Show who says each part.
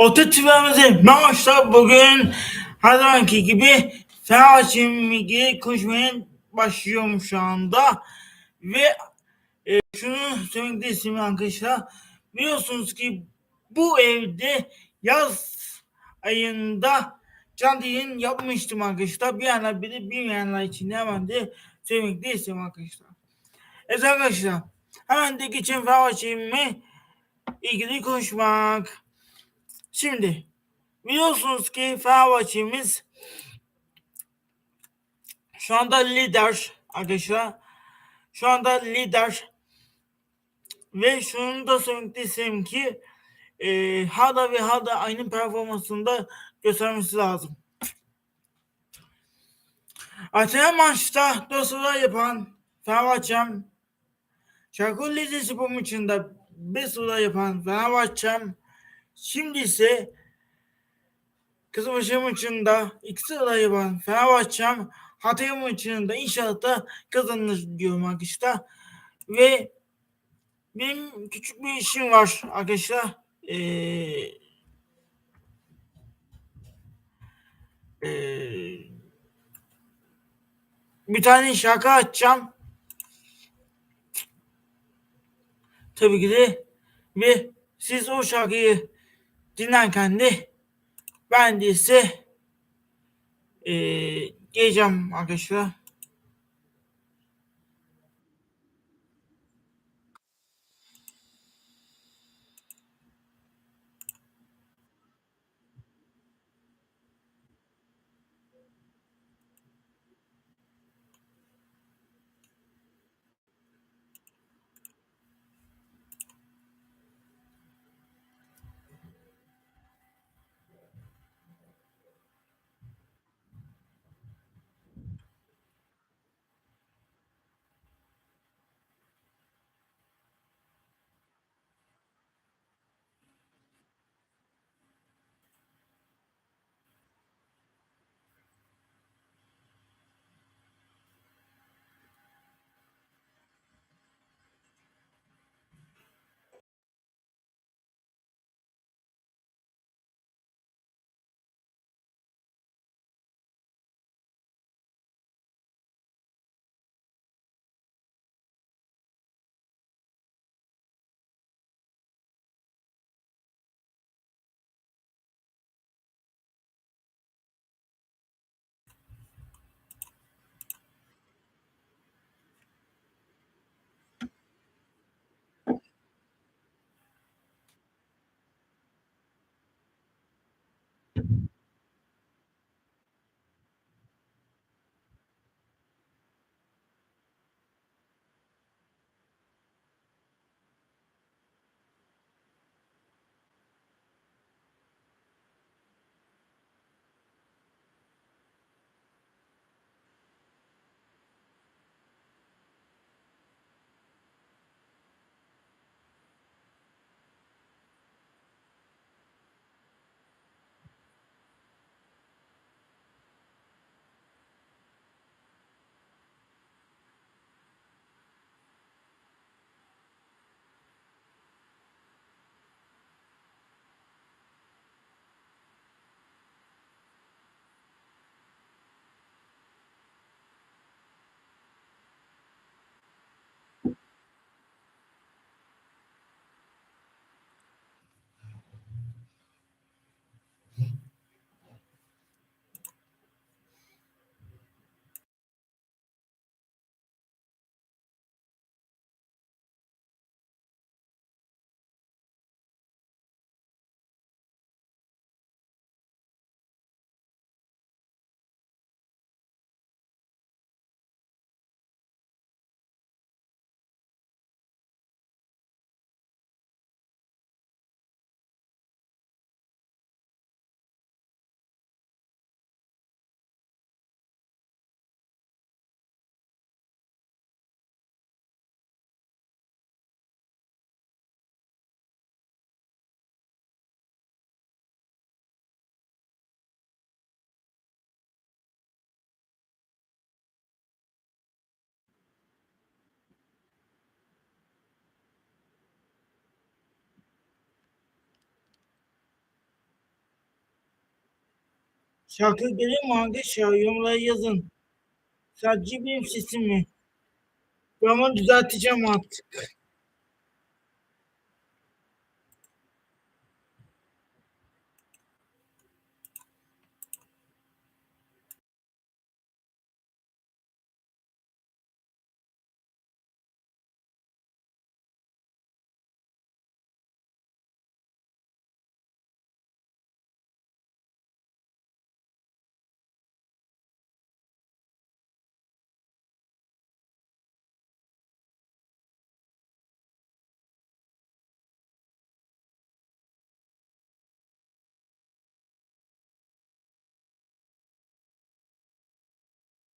Speaker 1: Otu TV'mize maçta bugün her zamanki gibi Fenerbahçe'nin ilgili konuşmaya başlıyorum şu anda. Ve e, şunu söylemek istiyorum arkadaşlar. Biliyorsunuz ki bu evde yaz ayında canlı yayın yapmıştım arkadaşlar. Bir yana biri bilmeyenler için hemen de söylemek de istiyorum arkadaşlar. Evet arkadaşlar hemen de geçen Fenerbahçe'yle ilgili konuşmak. Şimdi biliyorsunuz ki Fenerbahçe'miz şu anda lider arkadaşlar. Şu anda lider ve şunu da söylemek isterim ki e, hala ve hala aynı performansında göstermesi lazım. Atina maçta dosyalar yapan Fenerbahçe'm Çaykur Rizespor maçında 5 sorular yapan Fenerbahçe'm Şimdi ise Kızılbaşı maçında iki sıra yapan Fenerbahçe'm Hatay maçında inşallah da kazanır diyorum arkadaşlar. Ve benim küçük bir işim var arkadaşlar. Ee, ee, bir tane şarkı açacağım. Tabii ki de ve siz o şarkıyı dinlerken de ben de ise e, geleceğim arkadaşlar. Şarkı geliyor mu arkadaşlar? Yorumlara yazın. Sadece benim sesim mi? Ben onu düzelteceğim artık.